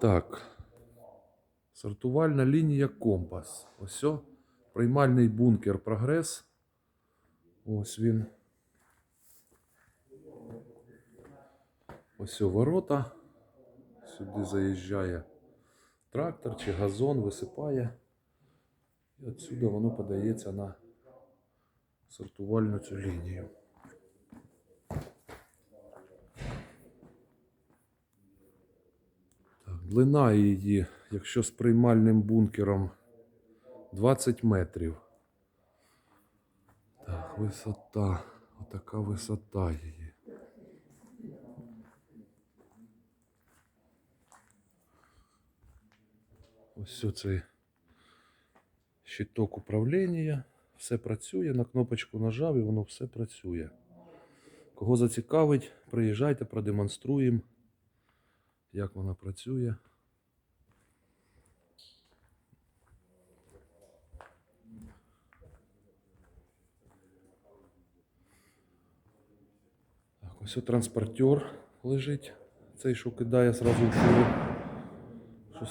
Так. Сортувальна лінія компас. Ось. о. Приймальний бункер прогрес. Ось він. Ось о ворота. Сюди заїжджає трактор чи газон, висипає. І отсюди воно подається на сортувальну цю лінію. Так, длина її, якщо з приймальним бункером 20 метрів. Так, висота. Отака висота її. Ось цей щиток управління. Все працює. На кнопочку нажав і воно все працює. Кого зацікавить, приїжджайте, продемонструємо, як вона працює. Так, ось транспортер лежить. Цей, що кидає зразу в фуру.